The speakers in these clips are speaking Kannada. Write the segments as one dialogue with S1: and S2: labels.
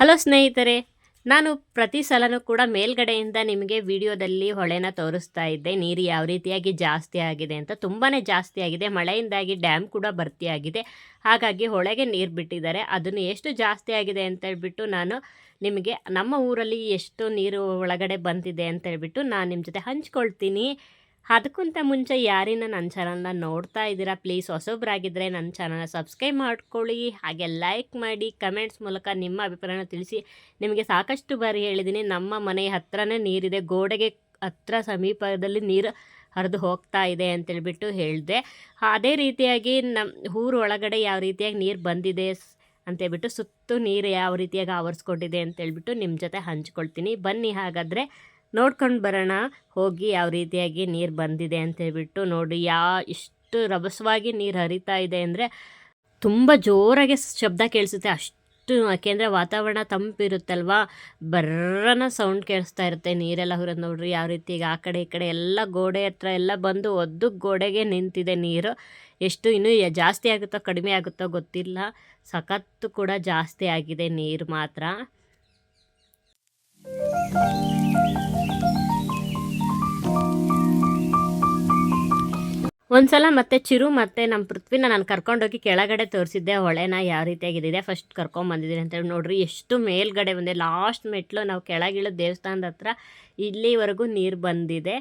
S1: ಹಲೋ ಸ್ನೇಹಿತರೆ, ನಾನು ಪ್ರತಿ ಸಲನೂ ಕೂಡ ಮೇಲ್ಗಡೆಯಿಂದ ನಿಮಗೆ ವಿಡಿಯೋದಲ್ಲಿ ಹೊಳೆನ ತೋರಿಸ್ತಾ ಇದ್ದೆ. ನೀರು ಯಾವ ರೀತಿಯಾಗಿ ಜಾಸ್ತಿ ಆಗಿದೆ ಅಂತ. ತುಂಬಾ ಜಾಸ್ತಿ ಆಗಿದೆ. ಮಳೆಯಿಂದಾಗಿ ಡ್ಯಾಮ್ ಕೂಡ ಭರ್ತಿ ಆಗಿದೆ. ಹಾಗಾಗಿ ಹೊಳೆಗೆ ನೀರು ಬಿಟ್ಟಿದ್ದಾರೆ. ಅದನ್ನು ಎಷ್ಟು ಜಾಸ್ತಿ ಆಗಿದೆ ಅಂತ ಹೇಳ್ಬಿಟ್ಟು ನಾನು ನಿಮಗೆ ನಮ್ಮ ಊರಲ್ಲಿ ಎಷ್ಟು ನೀರು ಒಳಗಡೆ ಬಂದಿದೆ ಅಂತ ಹೇಳ್ಬಿಟ್ಟು ನಾನು ನಿಮ್ಮ ಜೊತೆ ಹಂಚ್ಕೊಳ್ತೀನಿ. ಅದಕ್ಕಿಂತ ಮುಂಚೆ ಯಾರಿನ ನನ್ನ ಚಾನಲ್ನ ನೋಡ್ತಾ ಇದ್ದೀರಾ ಪ್ಲೀಸ್ ಹೊಸೊಬ್ರಾಗಿದ್ದರೆ ನನ್ನ ಚಾನಲ್ನ ಸಬ್ಸ್ಕ್ರೈಬ್ ಮಾಡ್ಕೊಳ್ಳಿ. ಹಾಗೆ ಲೈಕ್ ಮಾಡಿ ಕಮೆಂಟ್ಸ್ ಮೂಲಕ ನಿಮ್ಮ ಅಭಿಪ್ರಾಯನ ತಿಳಿಸಿ. ನಿಮಗೆ ಸಾಕಷ್ಟು ಬಾರಿ ಹೇಳಿದ್ದೀನಿ, ನಮ್ಮ ಮನೆ ಹತ್ರನೇ ನೀರಿದೆ, ಗೋಡೆಗೆ ಹತ್ರ ಸಮೀಪದಲ್ಲಿ ನೀರು ಹರಿದು ಹೋಗ್ತಾ ಇದೆ ಅಂತೇಳ್ಬಿಟ್ಟು ಹೇಳಿದೆ. ಅದೇ ರೀತಿಯಾಗಿ ನಮ್ಮ ಊರು ಒಳಗಡೆ ಯಾವ ರೀತಿಯಾಗಿ ನೀರು ಬಂದಿದೆ ಅಂತೇಳ್ಬಿಟ್ಟು ಸುತ್ತು ನೀರು ಯಾವ ರೀತಿಯಾಗಿ ಆವರಿಸ್ಕೊಂಡಿದೆ ಅಂತೇಳ್ಬಿಟ್ಟು ನಿಮ್ಮ ಜೊತೆ ಹಂಚ್ಕೊಳ್ತೀನಿ. ಬನ್ನಿ ಹಾಗಾದರೆ. ನೋಡ್ಕೊಂಡು ಬರೋಣ. ಹೋಗಿ ಯಾವ ರೀತಿಯಾಗಿ ನೀರು ಬಂದಿದೆ ಅಂತೇಳ್ಬಿಟ್ಟು ನೋಡಿ ಯಾ, ಇಷ್ಟು ರಭಸವಾಗಿ ನೀರು ಹರಿತಾ ಇದೆ ಅಂದರೆ ತುಂಬ ಜೋರಾಗಿ ಶಬ್ದ ಕೇಳಿಸುತ್ತೆ. ಅಷ್ಟು ಯಾಕೆಂದರೆ ವಾತಾವರಣ ತಂಪಿರುತ್ತಲ್ವಾ? ಬರ್ರನ ಸೌಂಡ್ ಕೇಳಿಸ್ತಾ ಇರುತ್ತೆ. ನೀರೆಲ್ಲ ಹುರಿದು ನೋಡ್ರಿ ಯಾವ ರೀತಿ ಈಗ ಆ ಕಡೆ ಈ ಕಡೆ ಎಲ್ಲ ಗೋಡೆ ಹತ್ರ ಎಲ್ಲ ಬಂದು ಒದ್ದು ಗೋಡೆಗೆ ನಿಂತಿದೆ ನೀರು. ಎಷ್ಟು ಇನ್ನೂ ಜಾಸ್ತಿ ಆಗುತ್ತೋ ಕಡಿಮೆ ಆಗುತ್ತೋ ಗೊತ್ತಿಲ್ಲ. ಸಖತ್ತು ಕೂಡ ಜಾಸ್ತಿ ಆಗಿದೆ ನೀರು ಮಾತ್ರ. ಒಂದ್ಸಲ ಮತ್ತೆ ಚಿರು ಮತ್ತೆ ನಮ್ಮ ಪೃಥ್ವಿನ ನಾನು ಕರ್ಕೊಂಡೋಗಿ ಕೆಳಗಡೆ ತೋರಿಸಿದ್ದೆ, ಹೊಳೆನ ಯಾವ ರೀತಿಯಾಗಿದೆ ಫಸ್ಟ್ ಕರ್ಕೊಂಬಂದಿದ್ದೀನಿ ಅಂತೇಳಿ ನೋಡ್ರಿ, ಎಷ್ಟು ಮೇಲ್ಗಡೆ ಬಂದೆ ಲಾಸ್ಟ್ ಮೆಟ್ಲು ನಾವು ಕೆಳಗಿಳಿದ ದೇವಸ್ಥಾನದ ಹತ್ರ ಇಲ್ಲಿವರೆಗೂ ನೀರು ಬಂದಿದೆ,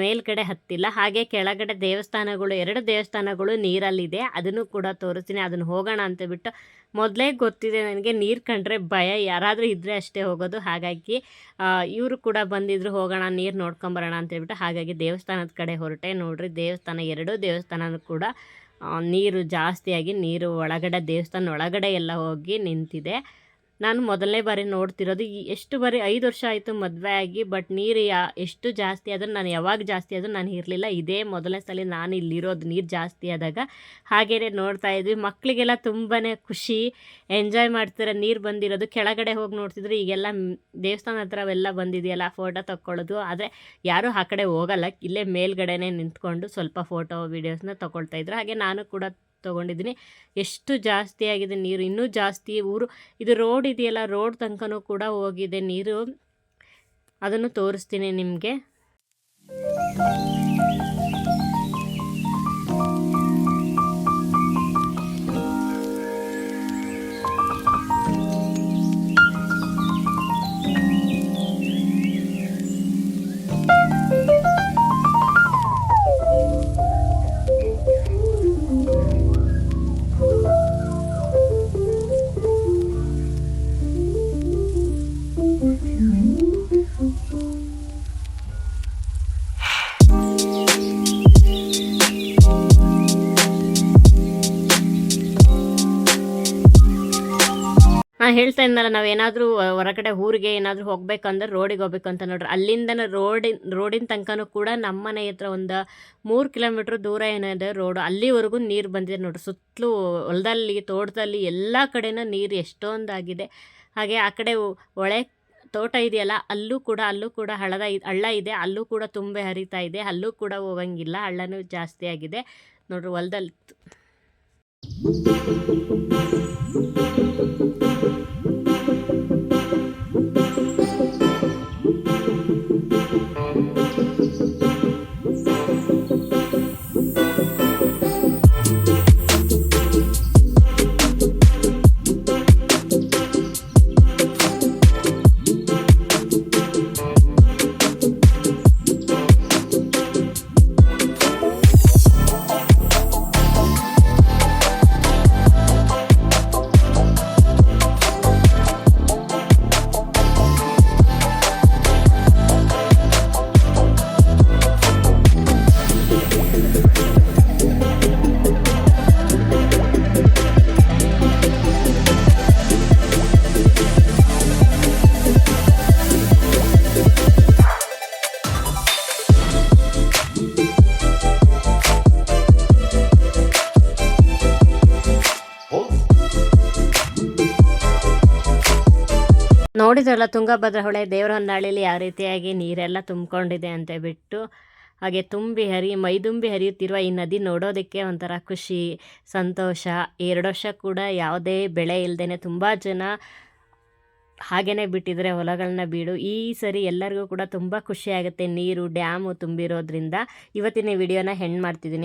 S1: ಮೇಲ್ಗಡೆ ಹತ್ತಿಲ್ಲ, ಹಾಗೆ ಕೆಳಗಡೆ ದೇವಸ್ಥಾನಗಳು, ಎರಡು ದೇವಸ್ಥಾನಗಳು ನೀರಲ್ಲಿದೆ, ಅದನ್ನು ಕೂಡ ತೋರಿಸ್ತೀನಿ, ಅದನ್ನು ಹೋಗೋಣ ಅಂತ ಬಿಟ್ಟು ಮೊದಲೇ ಗೊತ್ತಿದೆ ನನಗೆ, ನೀರು ಕಂಡ್ರೆ ಭಯ, ಯಾರಾದರೂ ಇದ್ದರೆ ಅಷ್ಟೇ ಹೋಗೋದು, ಹಾಗಾಗಿ ಇವರು ಕೂಡ ಬಂದಿದ್ರು, ಹೋಗೋಣ, ನೀರು ನೋಡ್ಕೊಂಬರೋಣ ಅಂತೇಳ್ಬಿಟ್ಟು ಹಾಗಾಗಿ ದೇವಸ್ಥಾನದ ಕಡೆ ಹೊರಟೆ, ನೋಡ್ರಿ ದೇವಸ್ಥಾನ ಎರಡೂ ದೇವಸ್ಥಾನನೂ ಕೂಡ ನೀರು ಜಾಸ್ತಿಯಾಗಿ ನೀರು ಒಳಗಡೆ ದೇವಸ್ಥಾನ ಒಳಗಡೆ ಎಲ್ಲ ಹೋಗಿ ನಿಂತಿದೆ. ನಾನು ಮೊದಲನೇ ಬಾರಿ ನೋಡ್ತಿರೋದು ಎಷ್ಟು ಬಾರಿ ಐದು ವರ್ಷ ಆಯಿತು ಮದುವೆ ಆಗಿ ಬಟ್ ನೀರು ಯಾ, ಎಷ್ಟು ಜಾಸ್ತಿ ಆದರೂ ನಾನು ಯಾವಾಗ ಜಾಸ್ತಿ ಆದರೂ ನಾನು ಇರಲಿಲ್ಲ. ಇದೇ ಮೊದಲನೇ ಸಲ ನಾನು ಇಲ್ಲಿರೋದು ನೀರು ಜಾಸ್ತಿ ಆದಾಗ. ಹಾಗೆಯೇ ನೋಡ್ತಾ ಇದ್ವಿ. ಮಕ್ಕಳಿಗೆಲ್ಲ ತುಂಬಾ ಖುಷಿ ಎಂಜಾಯ್ ಮಾಡ್ತಾರೆ ನೀರು ಬಂದಿರೋದು. ಕೆಳಗಡೆ ಹೋಗಿ ನೋಡ್ತಿದ್ರು ಈಗೆಲ್ಲ ದೇವಸ್ಥಾನ ಹತ್ರ ಅವೆಲ್ಲ ಬಂದಿದೆಯಲ್ಲ ಫೋಟೋ ತಕ್ಕೊಳ್ಳೋದು. ಆದರೆ ಯಾರೂ ಆ ಕಡೆ ಹೋಗಲ್ಲ. ಇಲ್ಲೇ ಮೇಲ್ಗಡೆನೇ ನಿಂತ್ಕೊಂಡು ಸ್ವಲ್ಪ ಫೋಟೋ ವೀಡಿಯೋಸ್ನ ತೊಗೊಳ್ತಾ ಇದ್ರು. ಹಾಗೆ ನಾನು ಕೂಡ ತೊಗೊಂಡಿದ್ದೀನಿ. ಎಷ್ಟು ಜಾಸ್ತಿ ಆಗಿದೆ ನೀರು, ಇನ್ನೂ ಜಾಸ್ತಿ ಊರು. ಇದು ರೋಡ್ ಇದೆಯಲ್ಲ ರೋಡ್ ತನಕನೂ ಕೂಡ ಹೋಗಿದೆ ನೀರು. ಅದನ್ನು ತೋರಿಸ್ತೀನಿ ನಿಮಗೆ. ಹೇಳ್ತಾ ಇದ್ನಲ್ಲ, ನಾವೇನಾದರೂ ಹೊರಗಡೆ ಊರಿಗೆ ಏನಾದರೂ ಹೋಗ್ಬೇಕಂದ್ರೆ ರೋಡಿಗೆ ಹೋಗ್ಬೇಕು ಅಂತ ನೋಡ್ರಿ. ಅಲ್ಲಿಂದನೇ ರೋಡಿನ ರೋಡಿನ ತನಕನೂ ಕೂಡ ನಮ್ಮ ಮನೆ ಹತ್ರ ಒಂದು ಮೂರು ಕಿಲೋಮೀಟ್ರ್ ದೂರ ಏನಿದೆ ರೋಡು. ಅಲ್ಲಿವರೆಗೂ ನೀರು ಬಂದಿದೆ ನೋಡ್ರಿ. ಸುತ್ತಲೂ ಹೊಲದಲ್ಲಿ, ತೋಟದಲ್ಲಿ ಎಲ್ಲ ಕಡೆನೂ ನೀರು ಎಷ್ಟೊಂದಾಗಿದೆ. ಹಾಗೆ ಆ ಕಡೆ ಒಳೆ ತೋಟ ಇದೆಯಲ್ಲ, ಅಲ್ಲೂ ಕೂಡ ಅಲ್ಲೂ ಕೂಡ ಹಳದ ಹಳ್ಳ ಇದೆ. ಅಲ್ಲೂ ಕೂಡ ತುಂಬೆ ಹರಿತಾ ಇದೆ. ಅಲ್ಲೂ ಕೂಡ ಹೋಗಂಗಿಲ್ಲ. ಹಳ್ಳನೂ ಜಾಸ್ತಿ ಆಗಿದೆ. ನೋಡ್ರಿ ಹೊಲದಲ್ಲಿ ನೋಡಿದ್ರಲ್ಲ ತುಂಗಭದ್ರ ಹೊಳೆ ದೇವರ ಹೊನ್ನಾಳಿಲಿ ಯಾವ ರೀತಿಯಾಗಿ ನೀರೆಲ್ಲ ತುಂಬಿಕೊಂಡಿದೆ ಅಂತ ಬಿಟ್ಟು ಹಾಗೆ ತುಂಬಿ ಹರಿ ಮೈದುಂಬಿ ಹರಿಯುತ್ತಿರುವ ಈ ನದಿ ನೋಡೋದಕ್ಕೆ ಒಂಥರ ಖುಷಿ, ಸಂತೋಷ. ಎರಡು ವರ್ಷ ಕೂಡ ಯಾವುದೇ ಬೆಳೆ ಇಲ್ಲದೇ ತುಂಬ ಜನ ಹಾಗೇ ಬಿಟ್ಟಿದ್ರೆ ಹೊಲಗಳನ್ನ ಬೀಡು. ಈ ಸರಿ ಎಲ್ಲರಿಗೂ ಕೂಡ ತುಂಬ ಖುಷಿಯಾಗುತ್ತೆ ನೀರು, ಡ್ಯಾಮು ತುಂಬಿರೋದ್ರಿಂದ. ಇವತ್ತಿನ ವಿಡಿಯೋನ ಹೆಣ್ಣು ಮಾಡ್ತಿದ್ದೀನಿ.